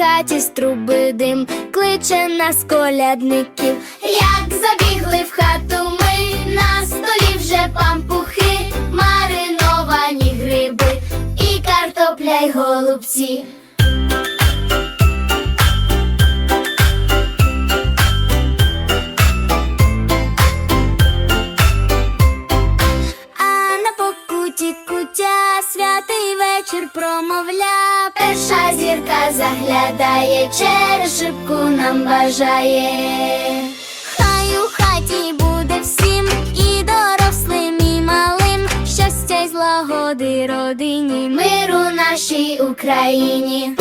хаті з труби дим кличе нас колядників. Як забігли в хату ми, на столі вже пампухи, мариновані гриби і картопля й голубці. А на покуті кутя святий вечір промовля. Перша зірка заглядає, через шибку нам бажає. Хай у хаті буде всім, і дорослим, і малим. Щастя й злагоди родині, миру нашій Україні.